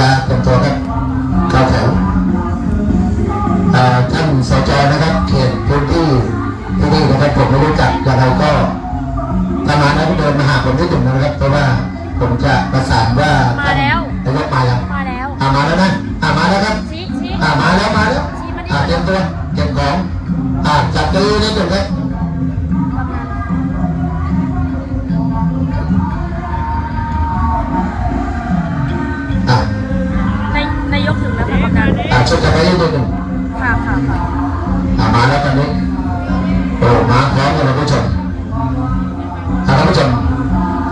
ฬาเป็นตัวครับเข้าแถวอ่าท่านสจนะครับ เขตพื้นที่ที่นี่นะครับผมไม่รู้จักยังไงก็ถ้ามาแล้วก็เดินมาหาผมที่หนึ่งนะครับ เพราะว่าผมจะประสานว่ามาแล้วนายกมายังมาแล้วอ่ามาแล้วนะอ่ามาแล้วครับชี้ชี้อ่ามาแล้วมาแล้วชี้มาดิอ่าเตรียมตัวเก็บของอ่าจัดตื้อนี่จุดครับ นันอ่าชุดจักรยานยนต์หนึ่งค่ะค่ะค่ะมาแล้วตอนนี้โอ้มาพร้อมกันท่านผู้ชมท่านผู้ชม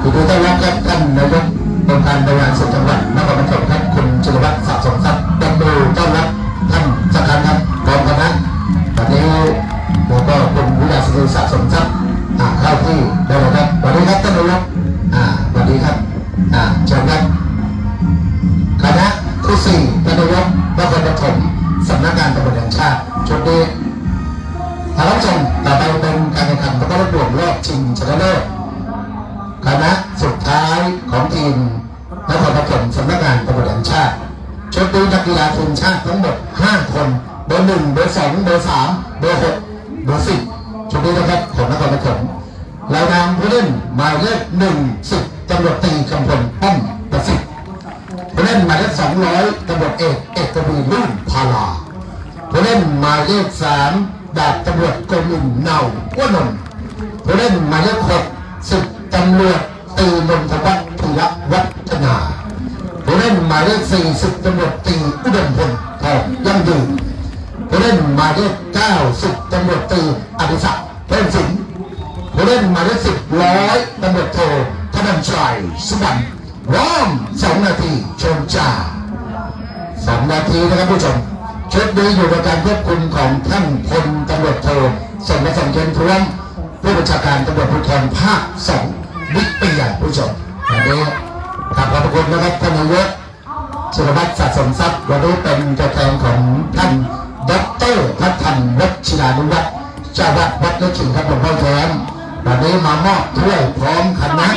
คือต้อนรับครับท่านนายกองค์การบริหารส่วนจังหวัดนครปฐมครับคุณจิรวัตรสะสมทรัพย์ดับเบิลต้อนรับท่านสักการครับพร้อมกันนะวันนี้เราก็คุณวิทยาศิริสะสมทรัพย์เข้าที่ได้เลยครับสวัสดีครับท่านนายกอ่าสวัสดีครับอ่าเชิญครับ นครปฐมสำนักงานตำรวจแห่งชาติชุดนี้ท่านผู้ชมต่อไปเป็นการแข่งขันประกวดรวมรอบชิงชนะเลิศคณะสุดท้ายของทีมนครปฐมสำนักงานตำรวจแห่งชาติชุดนี้นักกีฬาทีมชาติทั้งหมด 5 คนเบอร์หนึ่งเบอร์สองเบอร์สามเบอร์หกเบอร์สิบชุดนี้นะครับของนครปฐมแล้วนามผู้เล่นหมายเลขหนึ่งสิบตำรวจตีกำพลป้อมประสิทธิ์ ผู้เล่นหมายเลขสองร้อยตำรวจเอกเอกวีรุ่งพาลาผู้เล่นหมายเลขสามดาบตำรวจโกมินเนาอ้วนนท์ผู้เล่นหมายเลขหกสิบตำรวจตีนนทวัฒน์ธีรวัฒนาผู้เล่นหมายเลขสี่สิบตำรวจตีอุดมพลทองยั่งยืนผู้เล่นหมายเลขเก้าสิบตำรวจตีอดิศักดิ์เพิ่มสินผู้เล่นหมายเลขสิบร้อยตำรวจโทธนันชัยสุวรรณ พร้อมสองนาทีชมจ่าสองนาทีนะครับผู้ชมชุดนี้อยู่ในการควบคุมของท่านพลตำรวจโทสมศักดิ์เทียนท้วมผู้บัญชาการตำรวจภูธรภาคสองบิ๊กปียนผู้ชมวันนี้ขอบพระคุณนะครับท่านนายกสุรวัตรสะสมทรัพย์วันนี้เป็นตัวแทนของท่านดรพัฒน์วัชิรานุวัฒน์เจ้าวัดวัดเล็กขิงครับหลวงพ่อแทนวันนี้มามอบถ้วยพร้อมคณะ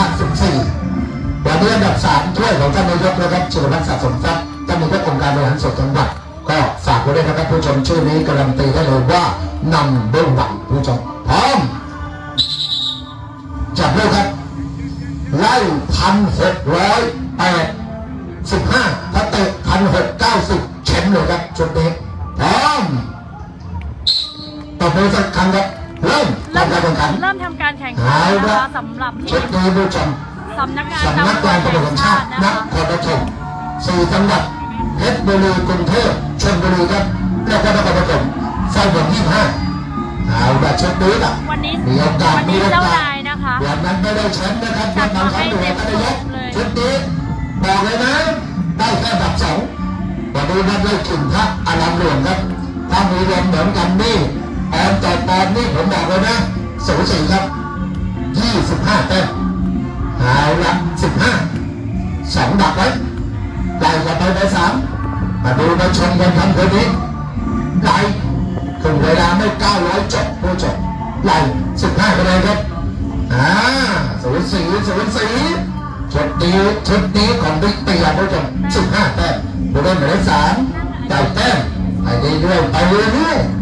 2514วันนี้อันดับสา3ถ้วยของท่านนายกนะครับชิรวัตรสะสมทรัพย์ท่านนายกองค์การบริหารส่วนจังหวัดก็ฝากไว้ด้วยนะครับผู้ชมชื่อนี้การันตีได้เลยว่านำเบื้องหลังผู้ชมพร้อมจับเร็วครับไล่พันหกร้อยแปดสิบห้าถ้าเตะพันหกเก้าสิบเข็มเลยครับชุดนี้พร้อมตบอไปสักครั้งครับ เริ่มเริ่มการแข่งขันเริ่มทำการแข่งขันเอานะละคะสำหรับทีชุดมนี้ผู้ชมสำนักงานสำนักงานตำรวจแห่งชาตินะนคะครปฐมสี่จังหวัดเพชรบุรีกรุงเทพชลบุรีครับแล้วก็นครปฐมไฟบนยี่ห้าเอาละชุดนี้ล่ะวันนี้มีโอกาสวันมีนี้โอกาเจ้าส นายนะคะ วันนั้นไม่ได้แชมป์นะครับจัวัดนนั้นมาให้เขาดูเต็มท่านนายกเลย ชุดนี้บอกเลยนะ ได้แค่อันดับสองวันนี้นัดเลยถึงพระอารามหลวงครับ ถ้ามีรวมเหมือนกันนี่ ออนต่อปอนนี่ผมบอกเลยนะสูสีครับยี่สิบห้าแต้มเอาละสิบห้าสองดับไว้ไล่กันไปไปสามมาดูมาชมกันครับคืนนี้ไล่ถึงเวลาไม่เก้าร้อยจบผู้จบไล่สิบห้าคะแนนครับอ่าสูสีสูสีชุดนี้ชุดนี้ของบิ๊กเตียผู้ชมสิบห้าแต้มผู้เล่นหมายเลขสามได้แต้มไปเรื่อยๆไปเรื่อยๆ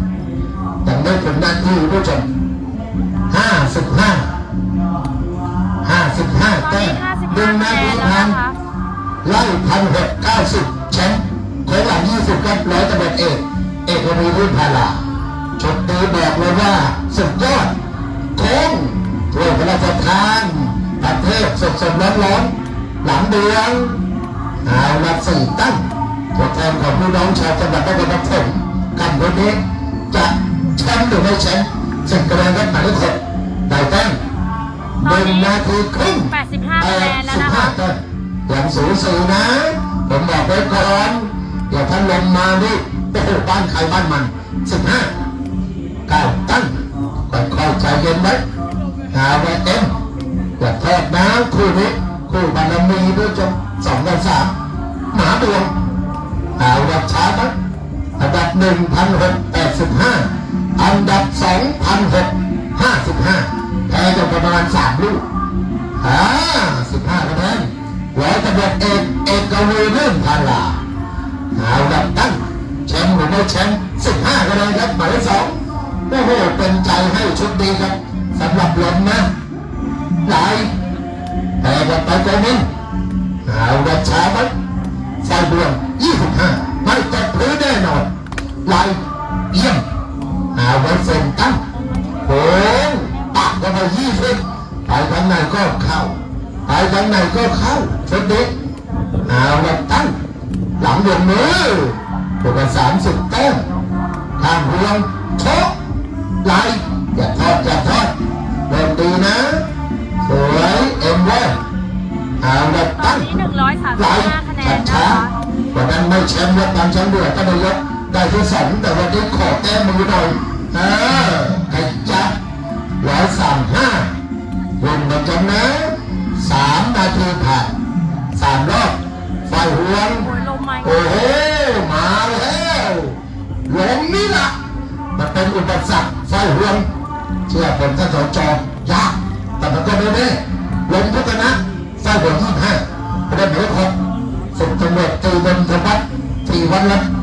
ยังไม่ถึงนาทีผู้ชมห้าสิบห้าห้าสิบห้าตอนแต้มนี้หนึ่ง55นาคะแนทีนแล้วพันนะคะไล่พันหกเก้าสิบแชมป์โค้งหลังยี่สิบครับร้อยตำรวจเอก เอกวีรุ่นพาลาชุดนี้บอกเลยว่าสุดยอดโค้งถ้วยพระราชทานประเทศสดสดร้อนร้อนๆหลังเดืองเอาละสี่ตั้งตัวแทนของพี่น้องชาวจังหวัดนครปฐมกันวันนี้ จะแชมป์หรือไม่แชมป์สิบคะแนนครับหมายเลขหกได้แต้มหนึ่งนาทีครึ่ง85คะแนนแล้วนะคะ85แต้มอย่างสูสีนะผมบอกไว้ก่อนอย่าท่านลงมาดิโอ้โหบ้านใครบ้านมันสิบห้าเก้าตั้งค่อยๆใจเย็นไว้หาไว้เต็มอย่าทอดนะคู่นี้คู่บารมีด้วยจนสองต่อสามหมาดวงเอาดับช้าไหมอันดับหนึ่งพันหกแปดสิบห้า อันดับสองพันหกห้าสิบห้าแพ้กันประมาณสามลูกอ่าสิบห้าคะแนนร้อยตำรวจเอกเอกวีเรื่องพาลาเอาดับตั้งแชมป์หรือไม่แชมป์สิบห้าคะแนนครับหมายเลขสองโอ้โหเป็นใจให้ชุดดีครับสำหรับลมนะหลายแต่กับไปโกมินเอาดับช้าไหมใส่บวงยี่สิบห้าไม่ตกพื้นแน่นอนไหลเยี่ยม เอาไว้เซ็นตั้งโอ้ยปากกันไปยี่สิบไปทางไหนก็เข้าไปทางไหนก็เข้าชุดนี้เอาละตั้งหลังดวงมือตัวกันสามสิบแต้มทางพวงชกไหลอย่าทอดอย่าทอดเดินดีนะ สวยเอ็มเว้ยเอาละตอตั้งไหลช้านนะช้าวันนั้นไม่แชมป์แล้วตามแชมป์ด้วยก็นายก ได้ที่สองแต่วันนี้ขอแต้มมือหน่อยเออขยับร้อยสามห้าวนกันจังนะสามนาทีผ่านสามรอบไฟห่วงโอ้ยลมมาอีกโอ้โหมาแล้วลมนี่ล่ะมันเป็นอุปสรรคไฟห่วงเชื่อผมท่านสจยากแต่มันก็ไม่แน่ลมพุทธนะไฟห่วงยี่ห้าประเด็นหมายเลขหกสุดตำรวจตรีบนธวัฒน์ตรีวันรัต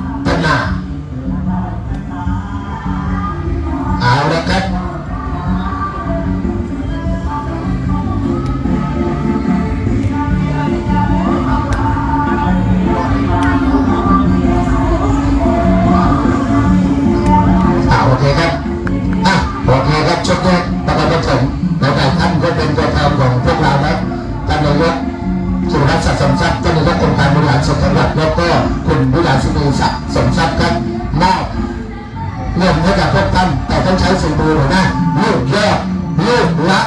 เงินให้กับพวกท่านแต่ต้องใช้สีมือหน่อยนะลูกยอดลูกละ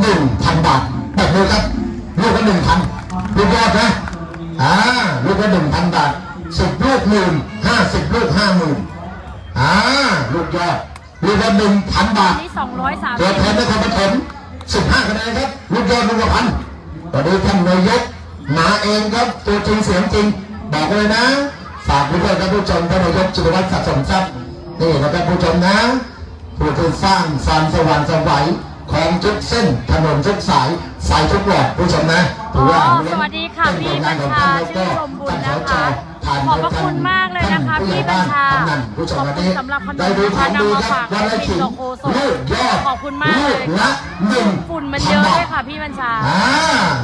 หนึ่งพันบาทแบบนี้ครับลูกละหนึ่งพันลูกยอดนะอ่าลูกละหนึ่งพันบาทสิบลูกหมื่นห้าสิบลูกห้าหมื่นอ่าลูกยอดลูกละหนึ่งพันบาทนี่ตัวแทน230นครปฐมสิบห้าคะแนนครับลูกยอดลูกละพันตอนนี้ท่านนายกมาเองครับตัวจริงเสียงจริงบอกเลยนะฝากผู้ด้วยครับผู้ชมท่านนายกจิรวัตรสะสมทรัพย์ นี่นะครับผู้ชมนะผู้ที่สร้างสารสว่างสวัยของทุกเส้นถนนทุกสายไฟทุกหลอดผู้ชมนะถือว่าอ๋อสวัสดีค่ะพี่บัญชาชื่อลมบุญนะคะขอบพระคุณมากเลยนะคะพี่บัญชาผู้ชขมอบวันคุณนี้สำหรับขนได้มดูขค่ะองดีนำมาครับฝากวันละพี่ขิงโลโคโซลูกยอดขอบคุณมากเลยลูกละหนึ่งฝุ่นมันเยอะด้วยค่ะพี่บัญชาอ่า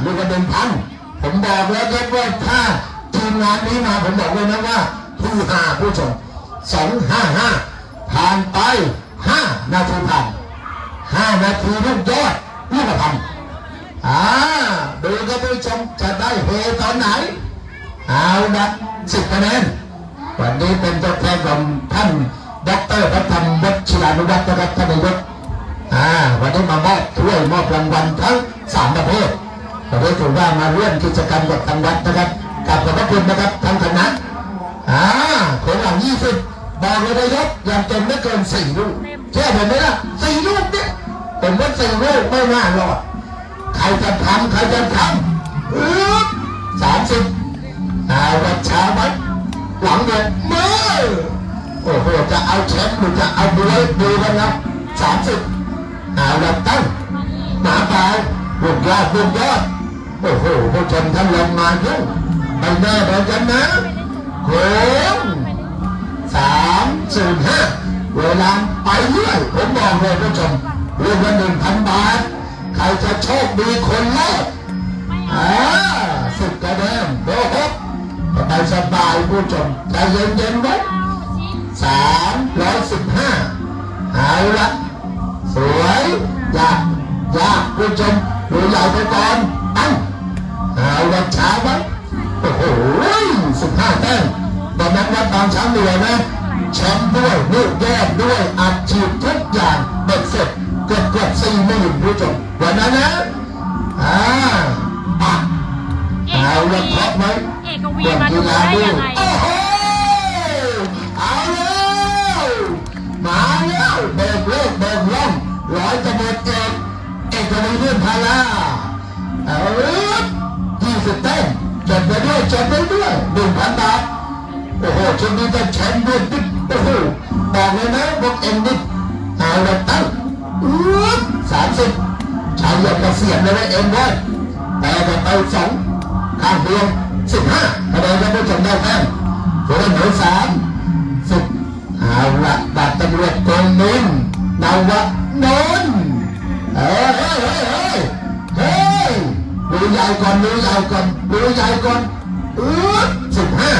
ลูกละหนึ่งพันผมบอกแล้วครับว่าถ้าทีมงานนี้มาผมบอกเลยนะว่าผู้หาผู้ชมสองห้าห้า ผ่านไปห้านาทีผ่านห้านาทีลูกยอดลูกละพันอ่าดูครับผู้ชมจะได้เฮตอนไหน เอาละสิบคะแนนวันนี้เป็นตัวแทนของท่านดรพระธรรมวัชรานุวัฒน์นะครับท่านนายกอ่าวันนี้มามอบถ้วยมอบรางวัลทั้งสามประเภทวันนี้ถือว่ามาร่วมกิจกรรมกับทางวัดนะครับกราบขอบพระคุณนะครับทั้งคณะอ่าคนหลังยี่สิบ บอกเลยนายกอย่างเต็มไม่เกินสี่ลูกเชื่อผมไหมล่ะสี่ลูกเนี่ยผมว่าสี่ลูกไม่น่ารอดใครจะทำใครจะทำสามสิบเอาวัชาวัดหลังเดินมือโอ้โหจะเอาแชมป์หรือจะเอาบวยดูกันนะสามสิบเอาละตั้งหมาเปล่าลูกยอดลูกยอดโอ้โหผู้ชมท่านลงมายุ่งไปแน่เหมือนกันนะโค้ง สามศูนย์ห้าเวลาไปเรื่อยผมบอกเลยผู้ชมเรื่องละหนึ่งพันบาท ใครจะโชคดีคนแรกอ่าสิบกระเด็นโอ้โหสบายสบายผู้ชมใจเย็นๆไว้สามร้อยสิบห้าเอาละสวยยากยากผู้ชมดูใหญ่ไปก่อนตั้งเอาละช้าไว้โอ้โหสิบห้าแต้ม ตอนนั้นวัดบางช้างเหนือนะแชมป์ด้วยลูกแก้ด้วยอัดฉีดทุกอย่างเบ็ดเสร็จเกือบเกือบสี่หมื่นผู้ชมวันนั้นนะอ่าปะเอาละเพาไว้เอกวีมาดูได้ยังไง นี้ได้แชมป์ด้วยติ๊กโอ้โหบอกเลยนะพวกเอ็นดิเอาละตั้งสามสิบชายยกมาเสียบเลยนะเอ็นไว้แต่จะไปสองข้างเดียวสิบห้าคะแนนแล้วผู้ชมได้แต้มตัวเหนือสามสิบเอาละดาบตำรวจกองนินนาวะนนท์เฮ้ยเฮ้ยเฮ้ยเฮ้ยดูใหญ่ก่อนดูใหญ่ก่อนดูใหญ่ก่อนอือสิบห้า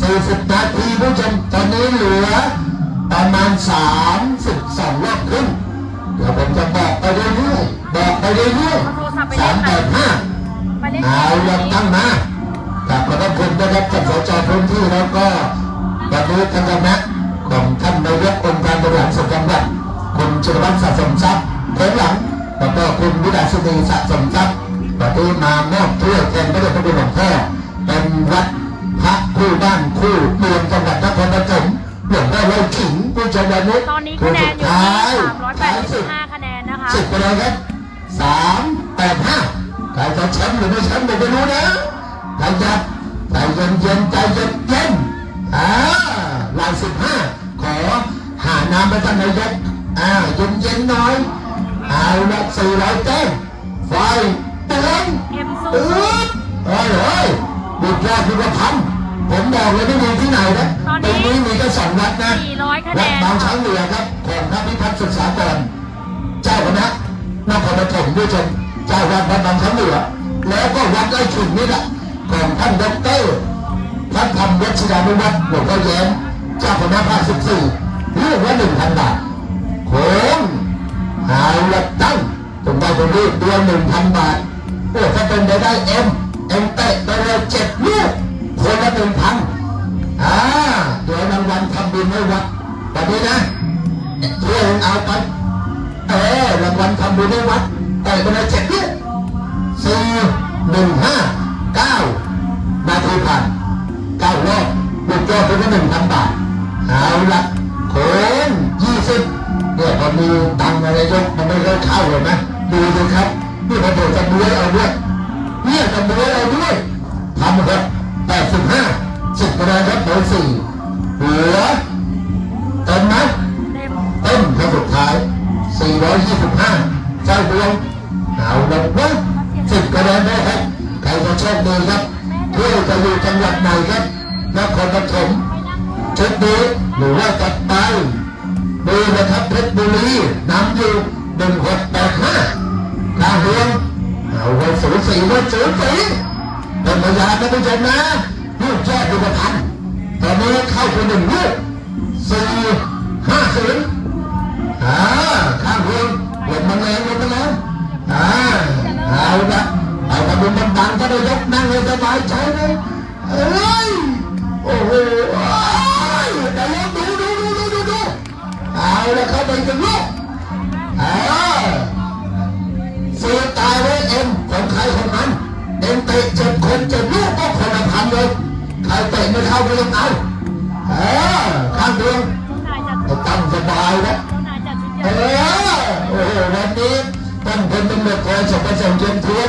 สี่สิบนาทีผู้ชมตอนนี้เหลือประมาณสามสิบสองรอบครึ่งเดี๋ยวผมจะบอกไปเรื่อยๆบอกไปเรื่อยเอาโทรศัพท์ไปๆเล่สานมไหนแปดห้าไปเล่นเกเอามเลือกตั้งมากับขอบคุณนะครับท่านสจพื้นที่แล้วก็วันนี้ท่านคณะของท่านนายกองค์การบริหารส่วนจังหวัดคุณชิรวัตรสะสมทรัพย์เทิงหลังแล้วก็คุณวิดาสุนีสะสมทรัพย์วันนี้มามอบถ้วยแทนพระเดชพระคุณหลวงพ่อ ครปฐมหลวงพ่อเราขิงผู้ชมวันนี้ตอนนี้คะแนนอยู่ที่385คะแนนนะคะสิบคะแนนครับสามแปดห้าใครจะแชมป์หรือไม่แชมป์ไม่รู้นะใครจะใจเย็นเย็นๆใจเย็นเย็นๆอ่าลายสิบห้าขอหาน้ำไปท่านนายกอ่าเย็นเย็นๆหน่อยเอาละสี่ร้อยเต้มไฟเตือนเอ็มซูเออเฮ้ยเฮ้ยบุตรยอดพิพันธ์ ผมบอกเลยไม่มีที่ไหนนะตรงนี้มีแค่สองวัดนะ400คะแนวัดนบางช้าค่ะงเหนือครับของพระพิพัฒน์ศึกษากรเจ้าคณะนครปฐมด้วยชมเจ้าวัดวัดบางช้างเหนือแล้วก็วัดไร่ขิงนี่แหละของท่านดอกเตอรพระธรรมวัชรานุวัฒน์หลวงพ่อแย้มเจ้าคณะภาคสิบสี่เรื่องละหนึ่งพันบาทโค้งหาละตั้งตรงได้ตรงนี้เดือนหนึ่งพันบาทโอ้ถ้าเป็นไปได้เอ็มเอ็มเตะไปเลยเจ็ดลูก คนละหนึ่งพันอ่าเดี๋ยวรางวัลทำบุญให้วัดวันนี้นะเพื่อนเอาไปเออรางวัลทำบุญให้วัดเตะไปเลยเจ็ดลูกสี่หนึ่งห้าเก้านาทีผ่านเก้ารอบลูกยอดเป็นหนึ่งพันบาทเอาละโค้งยี่สิบเนี่ยพอมีตังอะไรยกมันไม่ค่อยเข้าเลยนะดูดูครับนี่พอโดดจะบ้วยเอาด้วยเนี่ยจะบ้วยเอาด้วยทำครับ แปดสิบห้าสิบคะแนนครับเบอร์สี่เหัวเต็มไหมเต็มครับสุดท้าย425เจ้าดวงเอาละวะสิบคะแนนได้ครับใครจะโชคดีครับเพื่อจะอยู่จังหวัดไหนครับนครปฐมชุดนี้หรือว่าจัดไปดูนะครับเพชรบุรีน้ำอยู่หนึ่งหกแปดห้าทาเรืองเอาไว้สูสีไว้สูสี เป็นพยานนะผู้ชมนะลูกแจ้ดูประพันธ์ตอนนี้เข้าไปหนึ่งลูกสี่ห้าศูนย์อ่าข้างเรื่องหลบมันแรงหลบมันแรงอ่าเอาละเอากระดุมมันบังก็ได้ยกนั่งเลยสบายใจเลยเอ้ยโอ้โหแต่ลองดูดูดูดูดูดูเอาละเข้าไปกันลูก ตะเจ็บคนเจ็บลูกก็คนละพันเลยใครเตะไม่เข้าก็ยังเอาอ่าข้างเรืองเจ้านายจัดเอาตั้งสบายนะเออโอ้โหวันนี้ท่านพลตำรวจโทสมประสงค์เจียมทวน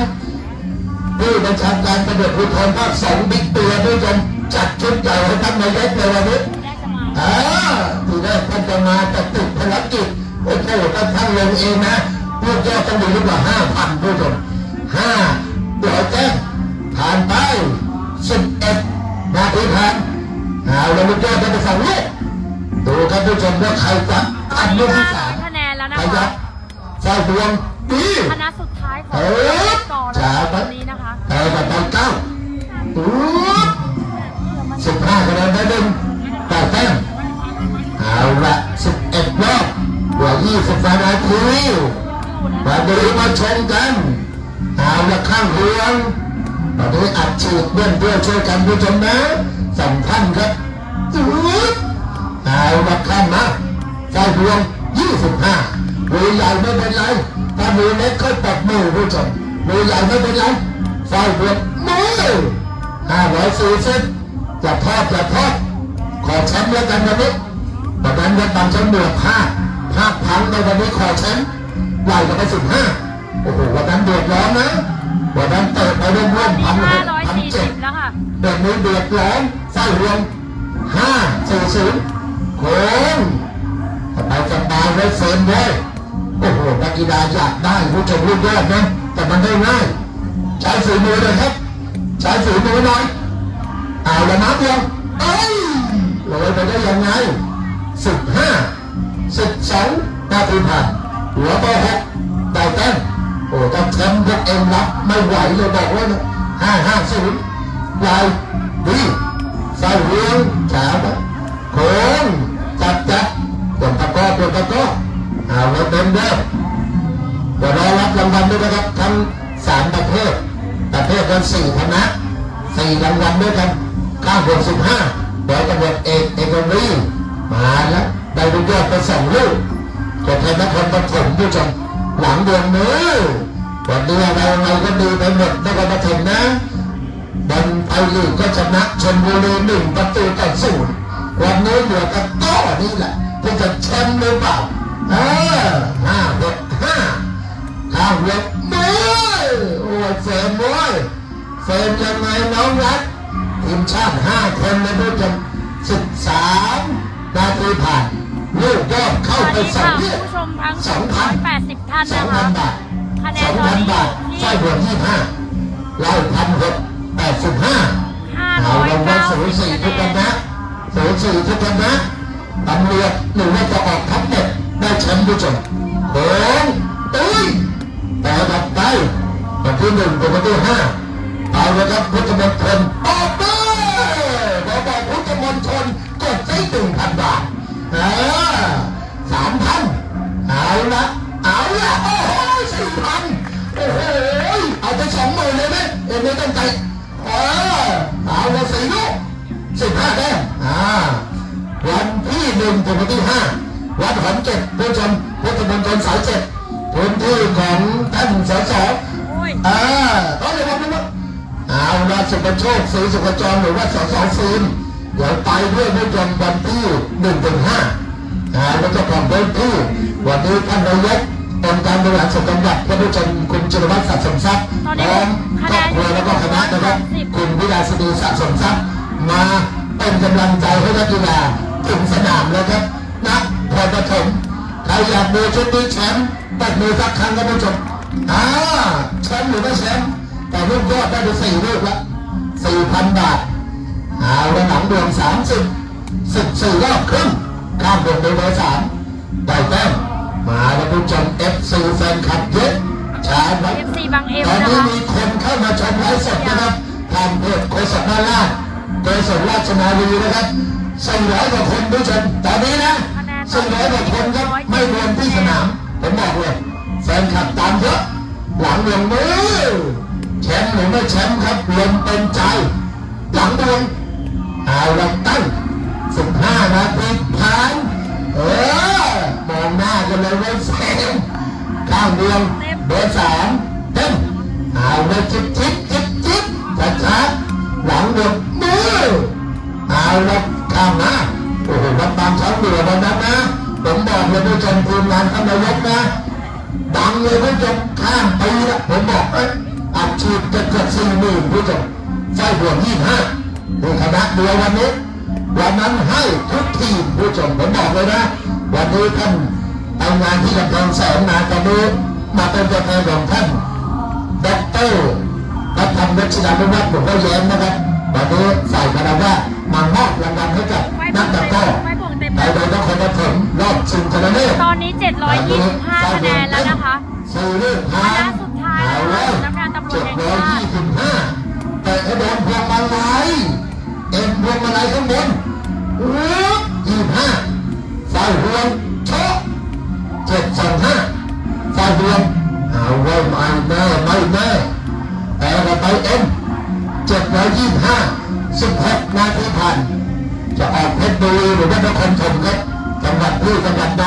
ผู้บัญชาการตำรวจภูธรภาคสองบิ๊กตือด้วยกันจัดชุดใหญ่ให้ท่านนายกในวันนี้แรกจะมาอ่าทีแรกท่านจะมาแต่ติดภารกิจโอ้โหท่านท่านลงเองนะพวกแกต้องมีกว่าห้าพันผู้ชมห้าเดี๋ยวแจ้ง ผ่านไปสิบเอ็ดนาทีผ่านเอาแล้วลูกแก้วจะไปสั่งลูกดูครับผู้ชมว่าใครจะตออันนนี้ลูกที่สาม500คะแนนแล้วนะขคะยับไฟดวงดีคณะสุดท้ายของเออก่อนจ๋าแล้วปะวันนี้นะคะแต่แบบตอนเก้าปุ๊บสิบห้าคะแนนได้หนึ่งแปดแต้มเอาละสิบเอ็ดรอบกว่ายี่สิบนาทีมาดูมาชมกันเอาละข้างเรือง ตอนนี้อัดฉีดเพื่อนเพื่อช่วยกันผู้ชมนะสองท่านครับปุ๊บเอาละข้ามมาไฟดวงยี่สิบห้าหรือใหญ่ไม่เป็นไรตอนมือเล็กค่อยปรับมือผู้ชมมือใหญ่ไม่เป็นไรไฟบวกมือห้าร้อยสี่สิบจะทอดจะทอดขอแชมป์แล้วกันวันนี้วันนั้นวัดบางช้างบวกห้าภาคพังในวันนี้ขอแชมป์ไล่กันไปสิบห้าโอ้โหวันนั้นเดือดร้อนนะ วันนั้นเตะไปร่วมร่วมมีพันห้าหกร้อยพันสี่เจ็สิดบแล้วค่ะเด็กมือเดือดร้อนไส้รวมห้าสี่ศูนย์โค้งสบายสบายไว้เฟิร์มไว้โอ้โหนักกีฬาอยากได้ผู้ชมลูกยอดนะแต่มันได้ง่ายใช้ฝีมือเลยครับใช้ฝีมือหน่อยเอาละนับยังเอ้ยเลยไปได้ยังไงสิบห้าสิบสองนาทีผ่านหัวต่อหกได้แต้มโอ้ถ้าแชมป์พวกเอ็มรับไม่ไหวเลยบอกว่าห้าห้าศูนย์ยายดีใส่เรื่องแฉไปโค้งจัดจัดตัวตะก้อตัวตะก้อเอาแล้วเต็มเด้อเดี๋ยวรอรับรางวัลด้วยนะครับทั้งสามประเภทประเภทละสี่คณะสี่รางวัลด้วยกันข้างบวกสิบห้าเดี๋ยวตำรวจเอกเอกรีมาแล้วได้ลูกยอดไปสองลูกจะแทนนครปฐมผู้ชม หลังดวงมือวันนี้อะไรอะไรก็ดีไปหมดนครปฐมนะบอลไทยลีกก็ชนะชนบุรีหนึ่งประตูต่อศูนย์วันนี้เหลือกันโต้นี่แหละที่จะแชมป์หรือเปล่าเออห้าหกห้าข้าวเล็กมือโอ้เฟรมเว้ยเฟรมยังไงน้องรักทีมชาติห้าคนนผู้ชมสิบสามนาทีผ่าน ลูกยอดตเข้าอนไปนี้สองค่ะเรียผู้ชมทั้งสองพัน280ท่านสอนะงคะพันบาทคะแนสนองตอพันนนี้บาทอยู่ไส้ที่บวกยี่ห้าไล่พันหกแปดสิบห้าเอาลงมาศูนย์สี่ทุกค590นคะแนนะนศูนย์สี่ทุกคนนะตำรวจหรือว่าจะออกทัพเด็ดได้แชมป์ผู้ชมโค้งตุ้ยแต่ดับไปวันที่หนึ่งถึงวันที่ห้าเอาละครับพุทธมณฑลออกเลยเราบอกพุทธมณฑลกดได้หนึ่งพันบาทเออ สามพันเอาละเอาละโอ้โหสี่พันโอ้โหเอาไปสองหมื่นเลยไหมเอ็มไม่ต้องใจเออเอาละสี่ลูกสิบห้าแต้มอ่าวันที่หนึ่งถึงวันที่ห้าวัดขอนเจ็ดผู้ชมพุทธมณฑลสายเจ็ดพื้นที่ของท่านสสอ่าต้องเรียกว่านะเอาละสุภโชคศรีสุขจรหรือว่าสสฟิล์ม เดี๋ยวไปด้วยผู้ชมวันที่หนึ่งถึงห้าอ่าแล้วเจ้าของพื้นที่วันนี้ท่านนายกองค์การบริหารส่วนจังหวัดท่านผู้ชมคุณจิรวัตรสะสมทรัพย์พร้อมครอบครัวแล้วก็คณะนะครับคุณวิลาสดีสะสมทรัพย์มาเป็นกำลังใจให้นักกีฬาถึงสนามแล้วครับนักพรปฐมใครอยากดูชุดนี้แชมป์ตัดมือสักครั้งก็ไม่จบอ่าแชมป์หรือไม่แชมป์แต่ลูกยอดได้ไปสี่ลูกละสี่พันบาท เอาละหนังดวงสามสิบสิบสี่รอบครึ่งข้ามดวงไปเบอร์สามได้แต้มมาแล้วผู้ชมเอฟซีแฟนคลับเยอะชาร์จไว้ FC บางเอวตอนนะนี้คะมีคนเข้ามาชมไลฟ์สดนะครับทางเพจโคศกนาราชโดยสนราชนาวีนะครับสี่ร้อยกว่าคนผู้ชมตอนนี้นะคะแนนตอสี่นร้นี้อยกว่าคนครับไม่รวมที่สนาม ผมบอกเลยแฟนคลับตามเยอะหลังดวงมือแชมป์หรือไม่แชมป์ครับรวมเป็นใจ หลังดวง เอาละตั้งสิบห้านาทีผ่านเออมองหน้ากันเลยเว้ยแฟนข้างดวงเบอร์สามเต็มเอาลยจิ๊บจิบจิบจิบช้าช้าหลังเดวงมือเอาละข้ามนะโอ้โหวัดบางช้างเหนือวันนั้นนะผมบอกเลยผู้ชมทีมงานท่านนายกนะดังเลยผู้ชมข้ามปีละผมบอกเอ้ยอัดฉีดจะเกือบสี่หมื่นผู้ชมไส้บวยี่ห้า ดูคณะเดียววันนี้ วันนั้นให้ทุกทีมผู้ชมผมบอกเลยนะ วันนี้ท่านไปงานที่กำแพงแสนมาตอนนี้มาเป็นตัวแทนของท่านด็อกเตอร์รัฐธรรมรัชดานุวัฒน์ผมก็แย้มนะครับวันนี้ฝ่ายคณะว่ามามอบรางวัลให้กับนักตะกร้อในโดยนครปฐมรอบชิงชนะเลิศตอนนี้ 725คะแนนแล้วนะคะสี่เรื่องผ่านคณะสุดท้ายแล้วเอแล้วสำนักงานตำรวจเจ็ดแห่งร้อยชาติยี่สิบห้าแต่ มาลัยเอ็นพวงมาลัยข้างบนยี่ห้าฝ่ายรวมโชะเจ็ดสองห้าฝ่ายรวมเอาไว้ไม่แน่ไม่แน่แต่เราไปเอ็มเจ็ดร้อยยี่สิบห้าสิบหกนาทีผ่านจะออกเพชรบุรีหรือว่านครปฐมครับจังหวัดพี่จังหวัดน้อง